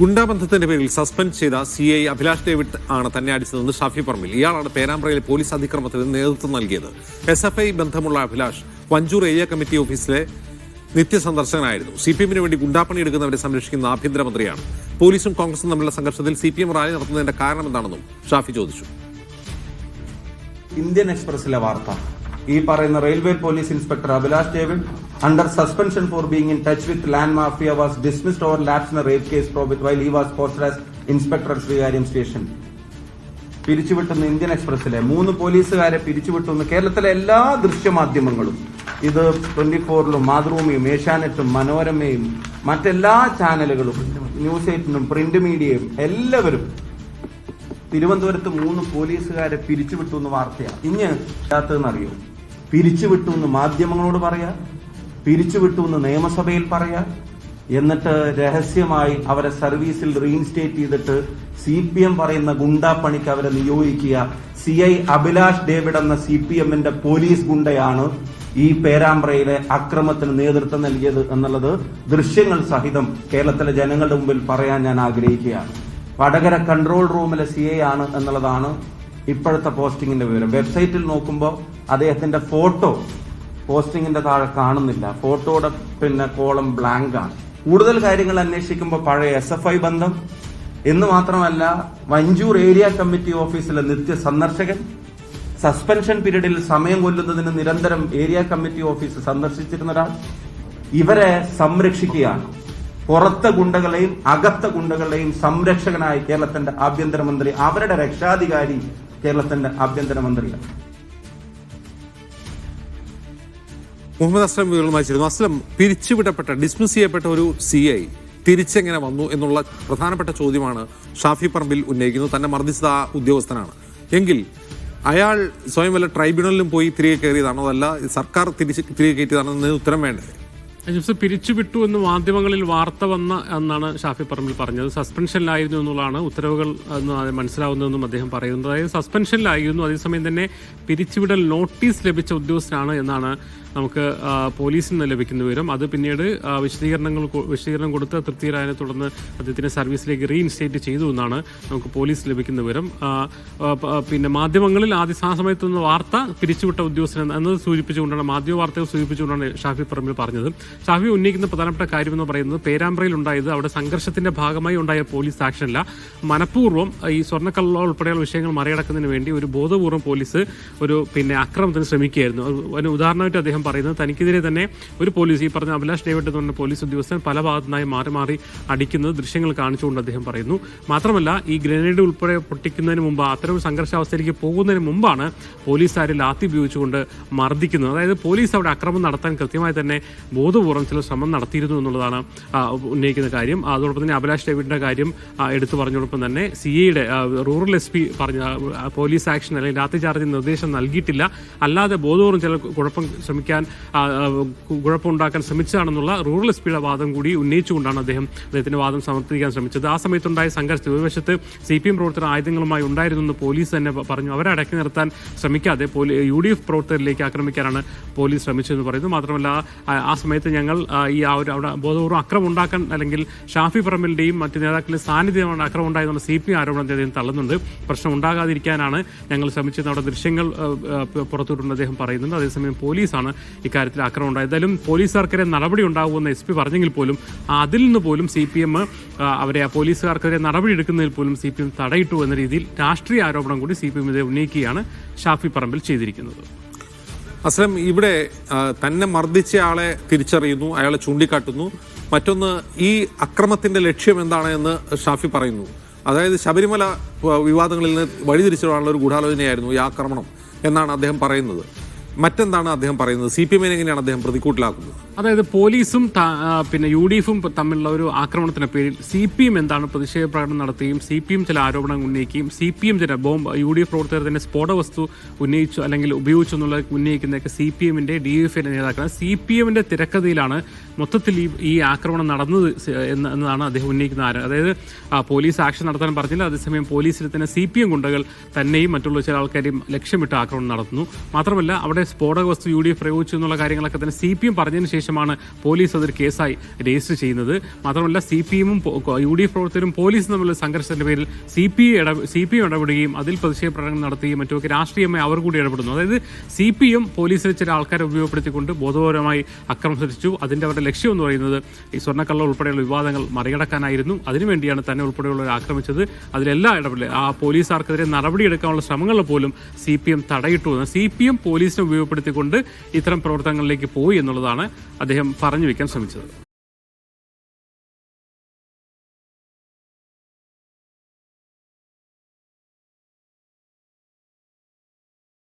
ഗുണ്ടാബന്ധത്തിന്റെ പേരിൽ സസ്പെൻഡ് ചെയ്ത C I Abhilash David ആണ് തന്നെ അടിച്ചതെന്ന് ഷാഫി പറമ്പിൽ. ഇയാളാണ് പേരാമ്പ്രയിലെ പോലീസ് അതിക്രമത്തിന് നേതൃത്വം നൽകിയത്. എസ് എഫ് ഐ ബന്ധമുള്ള അഭിലാഷ് വഞ്ചൂർ ഏരിയ കമ്മിറ്റി ഓഫീസിലെ നിത്യസന്ദർശകനായിരുന്നു. സി പി എമ്മിന് വേണ്ടി ഗുണ്ടാപ്പണി എടുക്കുന്നവരെ സംരക്ഷിക്കുന്ന ആഭ്യന്തരമന്ത്രിയാണ്. പോലീസും കോൺഗ്രസും തമ്മിലുള്ള സംഘർഷത്തിൽ സി പി എം റാലി നടത്തുന്നതിന്റെ കാരണം എന്താണെന്നും ഷാഫി ചോദിച്ചു. ഇന്ത്യൻ എക്സ്പ്രസിലെ വാർത്ത. ഈ പറയുന്ന railway police inspector Abhilash David under for being in touch with land mafia was dismissed over lapse in a rape case probe while he was posted as inspector Sreekaryam station പിരിച്ചുവിട്ടുന്ന Indian എക്സ്പ്രസിലെ മൂന്ന് പോലീസുകാരെ പിരിച്ചുവിട്ടുന്ന കേരളത്തിലെ എല്ലാ ദൃശ്യമാധ്യമങ്ങളും ഇത് twenty ഫോറിലും മാതൃഭൂമിയും ഏഷ്യാനെറ്റും മനോരമയും മറ്റെല്ലാ ചാനലുകളും news എയ്റ്റിനും print മീഡിയയും എല്ലാവരും തിരുവനന്തപുരത്ത് മൂന്ന് പോലീസുകാരെ പിരിച്ചുവിട്ടു എന്ന് വാർത്തയാണ്. ഇനി അറിയോ? പിരിച്ചുവിട്ടു എന്ന് മാധ്യമങ്ങളോട് പറയാ? പിരിച്ചുവിട്ടു എന്ന് നിയമസഭയിൽ പറയാം എന്നിട്ട് രഹസ്യമായി അവരെ സർവീസിൽ റീഇൻസ്റ്റേറ്റ് ചെയ്തിട്ട് സി പി എം പറയുന്ന ഗുണ്ടാപ്പണിക്ക് അവരെ നിയോഗിക്കുക. സി ഐ അഭിലാഷ് ഡേവിഡ് എന്ന സി പി എമ്മിന്റെ പോലീസ് ഗുണ്ടയാണ് ഈ പേരാമ്പ്രയിലെ അക്രമത്തിന് നേതൃത്വം നൽകിയത് എന്നുള്ളത് ദൃശ്യങ്ങൾ സഹിതം കേരളത്തിലെ ജനങ്ങളുടെ മുമ്പിൽ പറയാൻ ഞാൻ ആഗ്രഹിക്കുകയാണ്. വടകര കൺട്രോൾ റൂമിലെ സി ഐ ആണ് എന്നുള്ളതാണ് ഇപ്പോഴത്തെ പോസ്റ്റിംഗിന്റെ വിവരം. വെബ്സൈറ്റിൽ നോക്കുമ്പോൾ അദ്ദേഹത്തിന്റെ ഫോട്ടോ പോസ്റ്റിംഗിന്റെ താഴെ കാണുന്നില്ല. ഫോട്ടോയുടെ പിന്നെ കോളം ബ്ലാങ്ക് ആണ്. കൂടുതൽ കാര്യങ്ങൾ അന്വേഷിക്കുമ്പോൾ പഴയ എസ് എഫ് ഐ ബന്ധം. എന്ന് മാത്രമല്ല വഞ്ചൂർ ഏരിയ കമ്മിറ്റി ഓഫീസിലെ നിത്യ സന്ദർശകൻ. സസ്പെൻഷൻ പീരീഡിൽ സമയം കൊല്ലുന്നതിന് നിരന്തരം ഏരിയ കമ്മിറ്റി ഓഫീസ് സന്ദർശിച്ചിരുന്ന ഒരാൾ. ഇവരെ സംരക്ഷിക്കുകയാണ്. പുറത്ത ഗുണ്ടകളെയും അകത്ത ഗുണ്ടകളെയും സംരക്ഷകനായി കേരളത്തിന്റെ ആഭ്യന്തരമന്ത്രി അവരുടെ രക്ഷാധികാരി കേരളത്തിന്റെ ആഭ്യന്തരമന്ത്രിയാണ്. മുഹമ്മദ് അസ്ലം വിവരങ്ങളുമായി ചേരുന്നു അസ്ലം പിരിച്ചുവിടപ്പെട്ട ഡിസ്മിസ് ചെയ്യപ്പെട്ട ഒരു സി ഐ തിരിച്ചെങ്ങനെ വന്നു എന്നുള്ള പ്രധാനപ്പെട്ട ചോദ്യമാണ് ഷാഫി പറമ്പിൽ ഉന്നയിക്കുന്നത്. തന്നെ മർദ്ദിച്ചത് ആ ഉദ്യോഗസ്ഥനാണ്. എങ്കിൽ അയാൾ സ്വയം വല്ല ട്രൈബ്യൂണലിലും പോയി തിരികെ കയറിയതാണോ? അതല്ല സർക്കാർ തിരിച്ച് തിരികെ കയറ്റിയതാണോ എന്നതിന് ഉത്തരം വേണ്ടത് ജിംസ് പിരിച്ചുവിട്ടു എന്ന് മാധ്യമങ്ങളിൽ വാർത്ത വന്ന എന്നാണ് ഷാഫി പറമ്പിൽ പറഞ്ഞത്. സസ്പെൻഷനിലായിരുന്നു എന്നുള്ളതാണ് ഉത്തരവുകൾ എന്ന് മനസ്സിലാവുന്നതെന്നും അദ്ദേഹം പറയുന്നത്. അതായത് സസ്പെൻഷനിലായിരുന്നു. അതേസമയം തന്നെ പിരിച്ചുവിടൽ നോട്ടീസ് ലഭിച്ച ഉദ്യോഗസ്ഥനാണ് എന്നാണ് നമുക്ക് പോലീസിൽ നിന്ന് ലഭിക്കുന്ന വിവരം. അത് പിന്നീട് വിശദീകരണങ്ങൾ വിശദീകരണം കൊടുത്ത് തൃപ്തികരായതിനെ തുടർന്ന് അദ്ദേഹത്തിനെ സർവീസിലേക്ക് റീഇൻസ്റ്റേറ്റ് ചെയ്തു എന്നാണ് നമുക്ക് പോലീസ് ലഭിക്കുന്ന വിവരം. പിന്നെ മാധ്യമങ്ങളിൽ ആദ്യ ആ സമയത്ത് നിന്ന് വാർത്ത പിരിച്ചുവിട്ട ഉദ്യോഗസ്ഥൻ എന്നത് സൂചിപ്പിച്ചുകൊണ്ടാണ് മാധ്യമ വാർത്തകൾ സൂചിപ്പിച്ചുകൊണ്ടാണ് ഷാഫി പറമ്പിൽ പറഞ്ഞത്. ഷാഫി ഉന്നയിക്കുന്ന പ്രധാനപ്പെട്ട കാര്യം എന്ന് പറയുന്നത് പേരാമ്പ്രയിൽ ഉണ്ടായത് അവിടെ സംഘർഷത്തിന്റെ ഭാഗമായി ഉണ്ടായ പോലീസ് ആക്ഷനല്ല മനഃപൂർവം ഈ സ്വർണക്കള്ള ഉൾപ്പെടെയുള്ള വിഷയങ്ങൾ മറികടക്കുന്നതിന് വേണ്ടി ഒരു ബോധപൂർവം പോലീസ് ഒരു പിന്നെ അക്രമത്തിന് ശ്രമിക്കുകയായിരുന്നു. അത് അതിന് ഉദാഹരണമായിട്ട് അദ്ദേഹം പറയുന്നത്. തനിക്കെതിരെ തന്നെ ഒരു പോലീസ് ഈ പറഞ്ഞ അഭിലാഷ് ഡേവിഡ് എന്ന് പറഞ്ഞ പോലീസ് ഉദ്യോഗസ്ഥൻ പല ഭാഗത്തുനിന്നായി മാറി മാറി അടിക്കുന്നത് ദൃശ്യങ്ങൾ കാണിച്ചുകൊണ്ട് അദ്ദേഹം പറയുന്നു. മാത്രമല്ല ഈ ഗ്രനേഡ് ഉൾപ്പെടെ പൊട്ടിക്കുന്നതിന് മുമ്പ് അത്തരം സംഘർഷാവസ്ഥയിലേക്ക് പോകുന്നതിന് മുമ്പാണ് പോലീസുകാരെ ലാത്തി ഉപയോഗിച്ചുകൊണ്ട് മർദ്ദിക്കുന്നത്. അതായത് പോലീസ് അവിടെ അക്രമം നടത്താൻ കൃത്യമായി തന്നെ ബോധപൂർവം ചില ശ്രമം നടത്തിയിരുന്നു എന്നുള്ളതാണ് ഉന്നയിക്കുന്ന കാര്യം. അതോടൊപ്പം തന്നെ അഭിലാഷ് ഡേവിഡിന്റെ കാര്യം എടുത്തു പറഞ്ഞതോടൊപ്പം തന്നെ സി ഐയുടെ റൂറൽ എസ് പി പറഞ്ഞ പോലീസ് ആക്ഷൻ അല്ലെങ്കിൽ ലാത്തി ചാർജ് നിർദ്ദേശം നൽകിയിട്ടില്ല. അല്ലാതെ ബോധപൂർവം ചില കുഴപ്പം ശ്രമിക്കാൻ ആ, കുഴപ്പമുണ്ടാക്കാൻ ശ്രമിച്ചതാണെന്നുള്ള റൂറൽ എസ് പിയുടെ വാദം കൂടി ഉന്നയിച്ചുകൊണ്ടാണ് അദ്ദേഹം അദ്ദേഹത്തിന്റെ വാദം സമർത്ഥിക്കാൻ ശ്രമിച്ചത്. ആ സമയത്തുണ്ടായ സംഘർഷത്തിൽ ഒരു വശത്ത് സി പി എം പ്രവർത്തകർ ആയുധങ്ങളുമായി ഉണ്ടായിരുന്നു എന്ന് പോലീസ് തന്നെ പറഞ്ഞു. അവരെ അടക്കി നിർത്താൻ ശ്രമിക്കാതെ യു ഡി എഫ് പ്രവർത്തകരിലേക്ക് ആക്രമിക്കാനാണ് പോലീസ് ശ്രമിച്ചതെന്ന് പറയുന്നു. മാത്രമല്ല ആ- സമയത്ത് ഞങ്ങൾ ഈ ആ ഒരു അവിടെ ബോധപൂർവം അക്രമം ഉണ്ടാക്കാൻ അല്ലെങ്കിൽ ഷാഫി പറമ്പലിന്റെയും മറ്റ് നേതാക്കളുടെ സാന്നിധ്യമാണ് അക്രമം ഉണ്ടായതെന്ന സി പി ആരോപണം അദ്ദേഹം തള്ളുന്നുണ്ട്. പ്രശ്നം ഉണ്ടാകാതിരിക്കാനാണ് ഞങ്ങൾ ശ്രമിച്ചത് അവിടെ ദൃശ്യങ്ങൾ ആ, അദ്ദേഹം പറയുന്നുണ്ട്. അതേസമയം പോലീസാണ് ഇക്കാര്യത്തിൽ ആക്രമണം ഉണ്ടായത് എന്തായാലും പോലീസുകാർക്കെതിരെ നടപടി ഉണ്ടാകുമെന്ന് എസ് പി പറഞ്ഞെങ്കിൽ പോലും അതിൽ നിന്ന് പോലും സി പി എം അവരെ ആ പോലീസുകാർക്കെതിരെ നടപടി എടുക്കുന്നതിൽ പോലും സി പി എം തടയിട്ടു എന്ന രീതിയിൽ രാഷ്ട്രീയ ആരോപണം കൂടി സി പി എമ്മിനെ ഉന്നയിക്കുകയാണ് ഷാഫി പറമ്പിൽ ചെയ്തിരിക്കുന്നത്. അസ്ലം ഇവിടെ തന്നെ മർദ്ദിച്ച ആളെ തിരിച്ചറിയുന്നു അയാളെ ചൂണ്ടിക്കാട്ടുന്നു. മറ്റൊന്ന് ഈ അക്രമത്തിന്റെ ലക്ഷ്യം എന്താണ് എന്ന് ഷാഫി പറയുന്നു. അതായത് ശബരിമല വിവാദങ്ങളിൽ നിന്ന് വഴിതിരിച്ചുള്ള ഒരു ഗൂഢാലോചനയായിരുന്നു ഈ ആക്രമണം എന്നാണ് അദ്ദേഹം പറയുന്നത്. മറ്റെന്താണ് അദ്ദേഹം പറയുന്നത്? സി പി എമ്മിനെ എങ്ങനെയാണ് അദ്ദേഹം പ്രതിക്കൂട്ടിലാക്കുന്നത്? അതായത് പോലീസും പിന്നെ യു ഡി എഫും തമ്മിലുള്ള ഒരു ആക്രമണത്തിന്റെ പേരിൽ സി പി എം എന്താണ് പ്രതിഷേധ പ്രകടനം നടത്തുകയും സി പി എം ചില ആരോപണങ്ങൾ ഉന്നയിക്കുകയും സി പി എം ചില ബോംബ് യു ഡി എഫ് പ്രവർത്തകർ തന്നെ സ്ഫോട വസ്തു ഉന്നയിച്ചു അല്ലെങ്കിൽ ഉപയോഗിച്ചു എന്നുള്ള ഉന്നയിക്കുന്നതൊക്കെ സി പി എമ്മിന്റെ ഡി എഫ് എന്റെ നേതാക്കളാണ്. സി പി എമ്മിന്റെ തിരക്കഥയിലാണ് മൊത്തത്തിൽ ഈ ഈ ആക്രമണം നടന്നത് എന്നതാണ് അദ്ദേഹം ഉന്നയിക്കുന്ന ആരോ അതായത് പോലീസ് ആക്ഷൻ നടത്താൻ പറഞ്ഞില്ല. അതേസമയം പോലീസിൽ തന്നെ സി പി എം ഗുണ്ടകൾ തന്നെയും മറ്റുള്ള ചില ആൾക്കാരെയും ലക്ഷ്യമിട്ട് ആക്രമണം നടത്തുന്നു. മാത്രമല്ല അവിടെ അവിടെ സ്ഫോടക വസ്തു യു ഡി എഫ് പ്രയോഗിച്ചു എന്നുള്ള കാര്യങ്ങളൊക്കെ തന്നെ സി പി എം പറഞ്ഞതിന് ശേഷമാണ് പോലീസ് അതൊരു കേസായി രജിസ്റ്റർ ചെയ്യുന്നത്. മാത്രമല്ല സി പി എമ്മും യു ഡി എഫ് പ്രവർത്തകരും പോലീസും തമ്മിലുള്ള സംഘർഷത്തിന്റെ പേരിൽ സി പി ഇട സി പി എം ഇടപെടുകയും അതിൽ പ്രതിഷേധ പ്രകടനം നടത്തുകയും മറ്റുമൊക്കെ രാഷ്ട്രീയമായി അവർ കൂടി ഇടപെടുന്നു. അതായത് സി പി എം പോലീസിലെ ചില ആൾക്കാരെ ഉപയോഗപ്പെടുത്തിക്കൊണ്ട് ബോധപരമായി അക്രമം സൃഷ്ടിച്ചു. അതിന്റെ അവരുടെ ലക്ഷ്യം എന്ന് പറയുന്നത് ഈ സ്വർണക്കള്ള ഉൾപ്പെടെയുള്ള വിവാദങ്ങൾ മറികടക്കാനായിരുന്നു. അതിനുവേണ്ടിയാണ് തന്നെ ഉൾപ്പെടെയുള്ളവർ ആക്രമിച്ചത്. അതിലെല്ലാം ഇടപെടൽ ആ പോലീസുകാർക്കെതിരെ നടപടിയെടുക്കാനുള്ള ശ്രമങ്ങൾ പോലും സി പി എം തടയിട്ടു സി പി എം പോലീസിനെ ഉപയോഗപ്പെടുത്തിക്കൊണ്ട് ഇത്തരം പ്രവർത്തനങ്ങളിലേക്ക് പോയി എന്നുള്ളതാണ് അദ്ദേഹം പറഞ്ഞു വെക്കാൻ ശ്രമിച്ചത്.